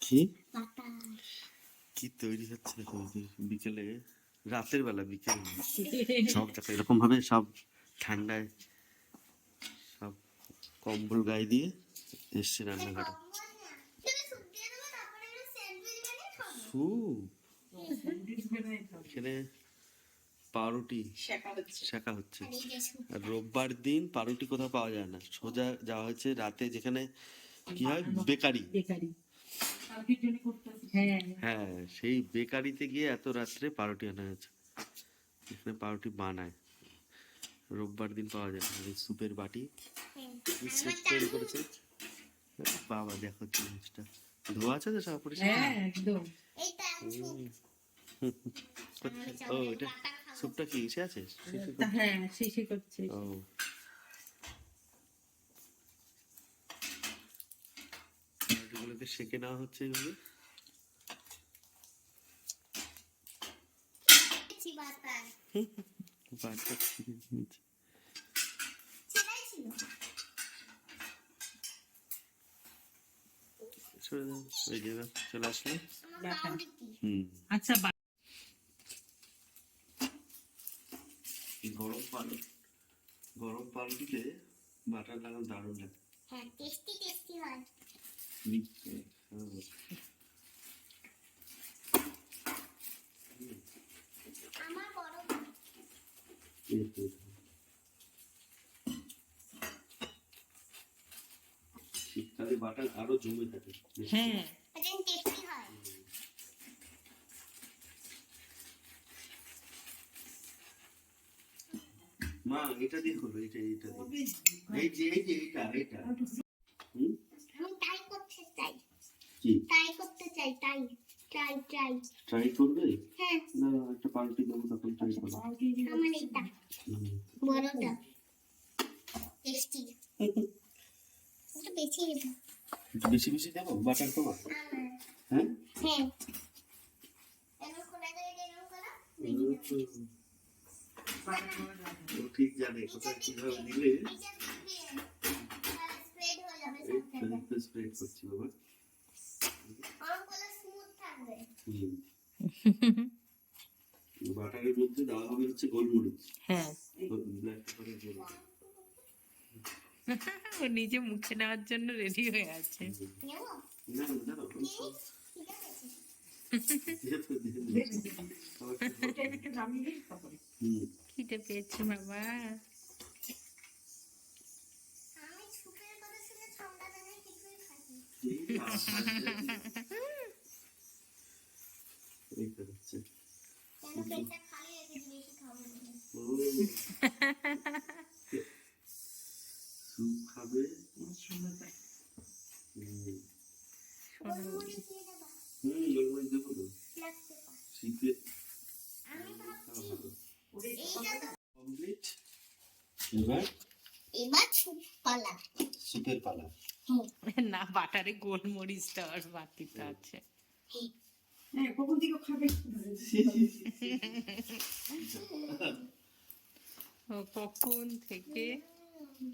কি? কি তৈরি হচ্ছে বিকেলে রাতের বেলা বিকেল। সব দেখো এরকম ভাবে সব ঠান্ডায় সব কম্বল গায়ে দিয়ে এসছে সু এখানে পাউরুটি শেখা হচ্ছে। আর রোববার দিন পাউরুটি কোথাও পাওয়া যায় না। সোজা যাওয়া হয়েছে রাতে যেখানে কি হয়? বেকারি। বেকারি। হ্যাঁ সেই বেকারিতে গিয়ে এত রাত্রে পাউরুটি আনা হয়েছে। এখানে পাউরুটি বানায়। রোববার দিন পাওয়া যায় না। সুপের বাটি। তৈরি করেছে। বাবা দেখো জিনিসটা। ধোয়া আছে তো সব পরিষ্কার? হ্যাঁ। ও এটা স্যুপটা কি ইসে আছে? হ্যাঁ শিশি করছে। ও। পাউরুটিগুলোকে সেকে নেওয়া হচ্ছে এইভাবে চলে আসলো। হুম। আচ্ছা গরম পানি গরম পানিতে বাটার লাগানো দারুণ লাগে। হ্যাঁ টেস্টি টেস্টি হয়। শীতকালে বাটার আরও জমে থাকে। হ্যাঁ। এটা মা এটা দিয়ে হলো এটা এটা এই যে এই যে এইটা এইটা হুম আমি ট্রাই করতে চাই কি ট্রাই করতে চাই ট্রাই ট্রাই ট্রাই করবে? হ্যাঁ। না একটা পাল্টি দেবো তখন ট্রাই করবে আমার হুম। বড়টা। টেস্টি। একটু বেশি দেবো। একটু বেশি বেশি দেবো? বাটার তোমার হ্যাঁ? হ্যাঁ। ঠিক জানে কোথায় কীভাবে দিলে স্প্রেড হয়ে করছি বাবা। স্মুথ থাকবে। হুম। বাটারের মধ্যে দেওয়া হবে হচ্ছে গোলমরিচ। হ্যাঁ। ও নিজে মুখে নেওয়ার জন্য রেডি হয়ে আছে। খিদে পেয়েছে বাবা। আমি সুপের কথা শুনে ঠান্ডা জায়গায় কিছুই খাইনি এই আওয়াজ। এই হচ্ছে। খাব না। খাবে হুম। গোলমরিচ হুম গোলমরিচ দেবো তো শীতে আমি ভাবছি খাওয়া ভালো এইটা তো কমপ্লিট এবার এবার সুপ পালা সুপের পালা না বাটারে গোলমরিচটা আর বাতিটা আছে হ্যাঁ কখন থেকে খাবে? কখন থেকে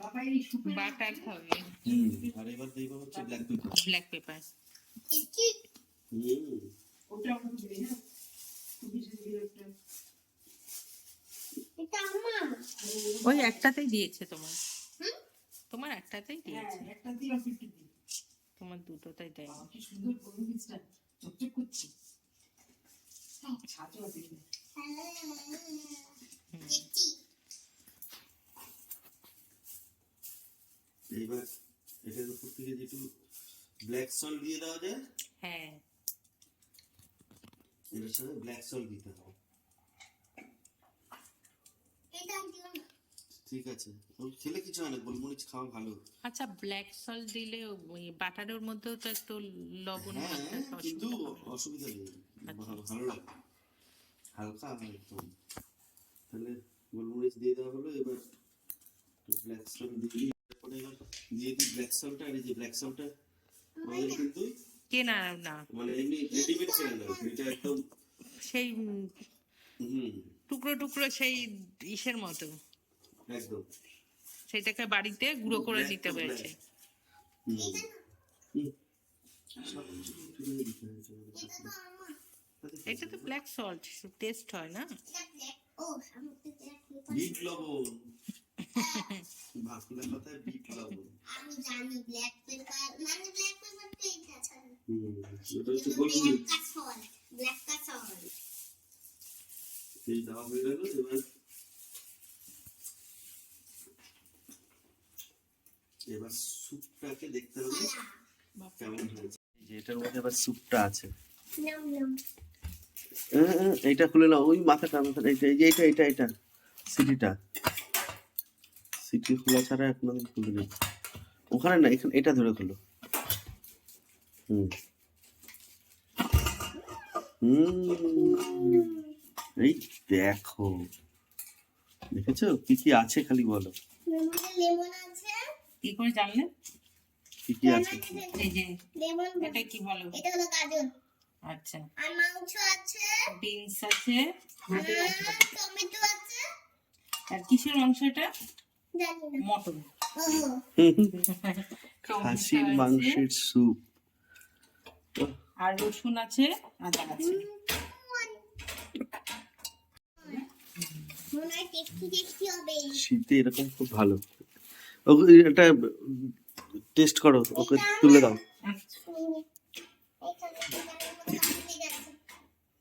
বাবা বাটার খাবে? আর এবার দেবো হচ্ছে ব্ল্যাক পেপার ব্ল্যাক ওটা ওই একটাতেই দিয়েছে তোমার। হুম? তোমার একটাতেই হ্যাঁ দিয়েছে। দিয়ে তোমার দুটোতেই দেয়নি। কি সুন্দর করছে ছাঁচও আছে এখানে। টেস্টি এইবার এটার উপর থেকে যেটু ব্ল্যাক সল্ট দিয়ে দেওয়া যায় হ্যাঁ। এটার সঙ্গে ব্ল্যাক সল্ট দিতে হবে। ঠিক আছে। খেলে কিছু হয় না গোলমরিচ খাওয়া ভালো। আচ্ছা ব্ল্যাক সল্ট দিলে ওই বাটারের মধ্যেও তো একটু লবণ হ্যাঁ কিন্তু। অসুবিধা নেই। ভালো- ভালো। লাগে হালকা একদম তাহলে গোলমরিচ দিয়ে দেওয়া হলো এবার ব্ল্যাক সল্ট দিয়ে দিই। তারপরে এবার দিয়ে দিই ব্ল্যাক সল্টটা আর এই যে ব্ল্যাক সল্টটা আমাদের কিন্তু কেনা না। মানে এমনি রেডিমেড কেনা না এটা একদম সেই টুকরো টুকরো সেই ইসের মতো। একদম। সেটাকে বাড়িতে গুঁড়ো করে দিতে হয়েছে। হুম। এটা তো? ব্ল্যাক সল্ট টেস্ট হয় না? বিট লবণ। বাংলা কথায় বিট লবণ। আমি জানি ব্ল্যাক পেপার মানে ব্ল্যাক পেপার তো এটা ছাড়া। হুম এটা হচ্ছে ব্ল্যাক গোলমরিচ। ব্ল্যাক কাসল এই দেওয়া হয়ে গেল এবার এবার স্যুপটাকে দেখতে হবে কেমন হয়েছে। এটার মধ্যে আবার স্যুপটা আছে। নাম নাম হ্যাঁ, হ্যাঁ, এইটা খুলে নাও। ওই মাথাটা মাথাটা এইটা এই যে এইটা এইটা এইটা সিটিটা। সিটি খোলা ছাড়া এখন আমি খুলে নেই ওখানে না এখানে এটা ধরে খুলো। হুম। হুম। এই দেখো। দেখেছ? কি কি আছে খালি বলো। মধ্যে লেমন আছে কি করে জানলে? কি কি আছে? এই যে লেমন এটা কি বলো? এটা হলো গাজর আচ্ছা। আর মাংস আছে? বিনস আছে আর টমেটো আছে। আর কিসের মাংস এটা? জানি না। মটন। খাসির মাংসের স্যুপ। আর রসুন আছে আদা আছে। হয় শীতে এরকম খুব ভালো। ওকে এটা টেস্ট করো ওকে তুলে দাও।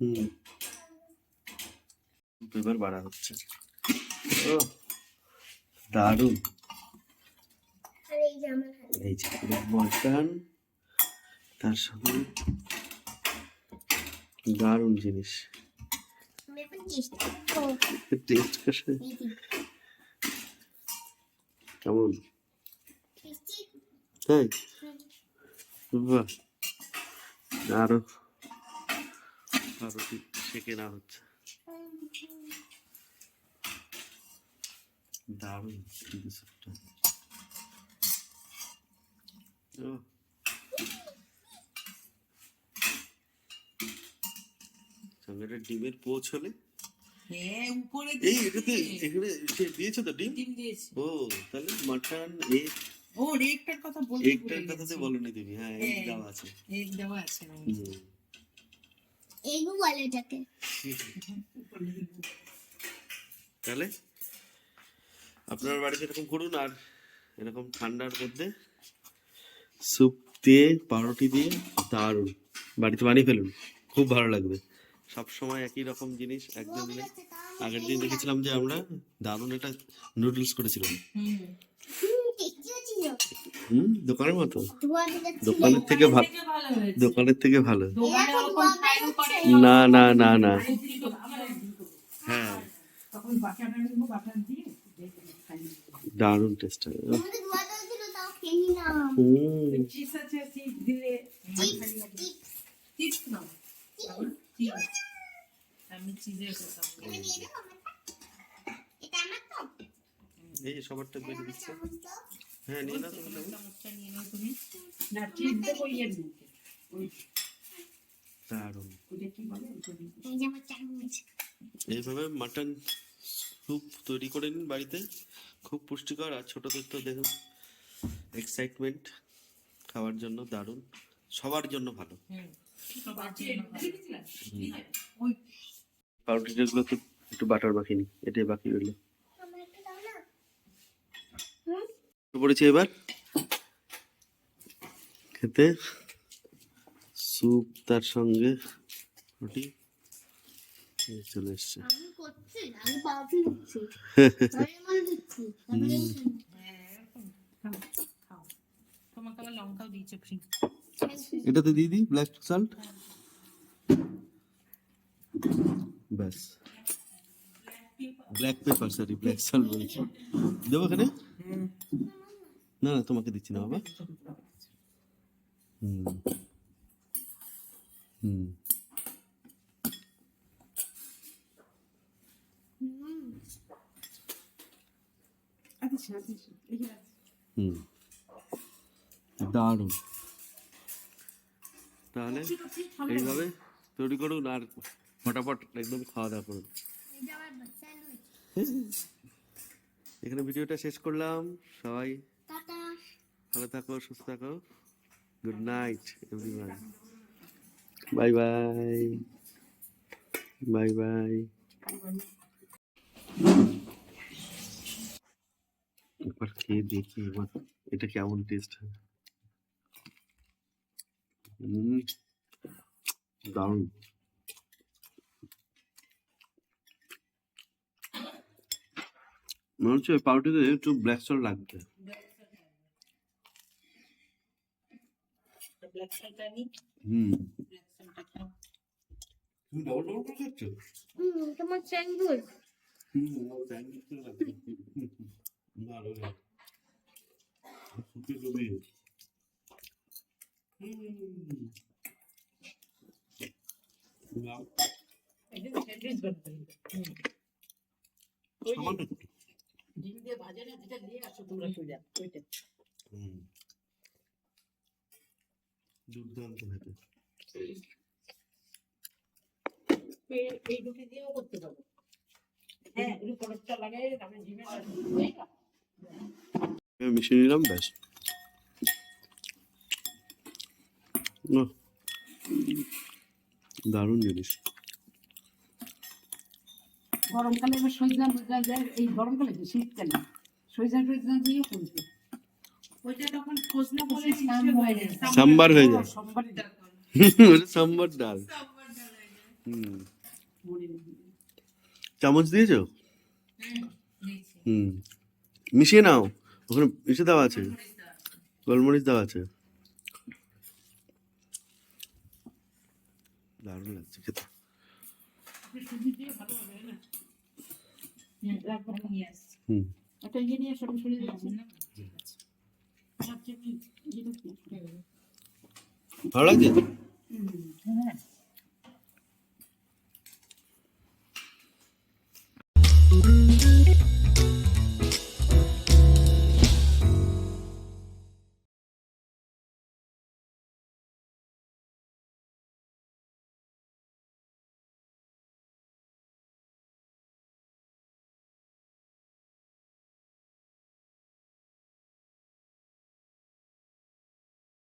হুম। এবার বাড়া হচ্ছে। ও দারুণ। এই যে মটন তার সঙ্গে দারুণ জিনিস। টেস্ট করে কেমন? তাই বাহ। আরও আরও কি শেখে না হচ্ছে। দারুণ ডিমের পোচ হলে? হ্যাঁ উপরে এই এটাতে এখানে সে দিয়েছ তো ডিম? ডিম দিয়েছি। ও তাহলে মাটন এগ ও রেকটার কথা বলতে এগটার কথা তো বলনি তুমি হ্যাঁ হ্যাঁ। আছে। এগ দেওয়া আছে এগু বলে এটাকে। তাহলে আপনার বাড়িতে এরকম করুন আর এরকম ঠান্ডার মধ্যে স্যুপ দিয়ে পাউরুটি দিয়ে দারুণ। বাড়িতে বানিয়ে ফেলুন খুব ভালো লাগবে। সব সময় একই রকম জিনিস একদিন দিলে আগের দিন দেখেছিলাম যে আমরা দারুণ একটা নুডলস করেছিলাম। হুম দোকানের মতো। দোকানের থেকে ভালো দোকানের থেকে ভালো। না না না না। হ্যাঁ। দারুণ টেস্ট হবে। এই যে সবারটা আমার দিচ্ছে হ্যাঁ নিয়ে দারুণ। এইভাবে মাটন স্যুপ তৈরি করে নিন বাড়িতে। খুব পুষ্টিকর আর ছোটদের তো দেখুন এক্সাইটমেন্ট খাওয়ার জন্য দারুণ, সবার জন্য ভালো। পাউরুটিগুলো তো একটু বাটার বাকি নি এটাই বাকি রইল আমার একটু দাও না পড়েছে এবার। খেতে স্যুপ তার সঙ্গে রুটি। চলে এসছে। মনে হ্যাঁ এটাতে দিয়ে দিই ব্ল্যাক সল্ট ব্যাস। Black pepper sorry black salt বলছি। দেবো এখানে না না তোমাকে দিচ্ছি না বাবা। হুম। হুম। হুম। দারুণ। তাহলে এইভাবে তৈরি করুন আর ফটাফট একদম খাওয়া দাওয়া করুন। এখানে ভিডিওটা শেষ করলাম। সবাই টাটা। ভালো থাকো, সুস্থ থাকো। Good night everyone bye bye bye bye একবার খেয়ে দেখি এবার, এটা কেমন টেস্ট হয়। দারুণ। মনে হচ্ছে পাউরুটিতে একটু ব্ল্যাক সল্ট লাগবে। ব্ল্যাক সল্টটা নি হুম। ব্ল্যাক সল্টটা খাও তুমি ডবল ডবল করে খাচ্ছ হুম তোমার স্যান্ডউইচ হুম আমার স্যান্ডউইচ করে লাগবে ভালো লাগে সুপি ডুবি হুম। নাও এটা স্যান্ডউইচ বানাতে হুম। ওই যে সামান্য। একটু। ডিম দিয়ে ভাজে না যেটা দিয়ে আসো তোমরা সোজা ওইটা। হুম। দুর্দান্ত খেতে এই- এই রুটি দিয়েও করতে পারো হ্যাঁ তারপরে নিলাম ব্যাস। দারুণ জিনিস। গরমকালে এবার সজনা টজনা দেয় এই গরমকালে শীতকালে। সজনা টজনা করবে ওইটা তখন খোঁজনা বলে সাম্বার হয়ে যায়। সোমবারে ডাল। হুম। চামচ দিয়েছ? হুম। মিশিয়ে নাও। ওখানে মিশে দেওয়া আছে। গোলমরিচ দেওয়া আছে। দারুণ লাগছে খেতে। হুম একটা ইয়ে নিয়ে সব সরে I like it. Mm-hmm.